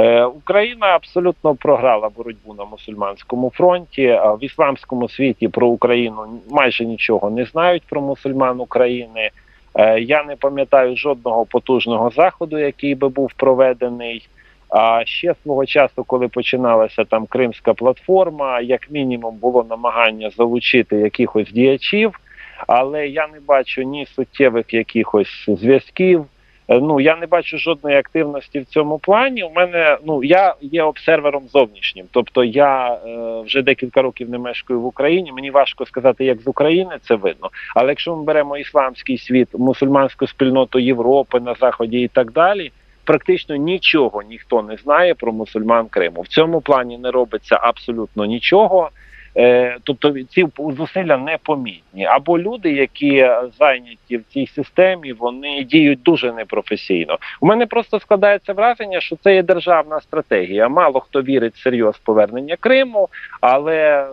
Е, Україна абсолютно програла боротьбу на мусульманському фронті. В ісламському світі про Україну майже нічого не знають про мусульман України. Е, Я не пам'ятаю жодного потужного заходу, який би був проведений. А ще свого часу, коли починалася там Кримська платформа, як мінімум було намагання залучити якихось діячів, але я не бачу ні суттєвих якихось зв'язків. Е, Ну я не бачу жодної активності в цьому плані. У мене ну я є обсервером зовнішнім, тобто я е, вже декілька років не мешкаю в Україні. Мені важко сказати, як з України це видно. Але якщо ми беремо ісламський світ, мусульманську спільноту Європи на заході і так далі. Практично нічого ніхто не знає про мусульман Криму. В цьому плані не робиться абсолютно нічого. Е, тобто ці зусилля непомітні. Або люди, які зайняті в цій системі, вони діють дуже непрофесійно. У мене просто складається враження, що це є державна стратегія. Мало хто вірить в серйоз повернення Криму, але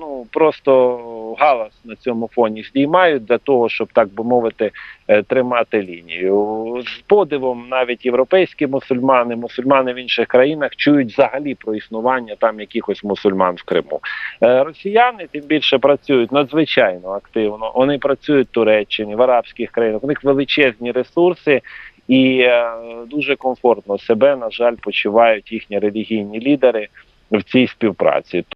ну просто галас на цьому фоні здіймають для того, щоб так би мовити, е, тримати лінію. З подивом навіть європейські мусульмани, мусульмани в інших країнах чують взагалі про існування там якихось мусульман в Криму. Е, Росіяни тим більше працюють надзвичайно активно. Вони працюють в Туреччині, в арабських країнах. У них величезні ресурси. І е, дуже комфортно себе, на жаль, почувають їхні релігійні лідери в цій співпраці.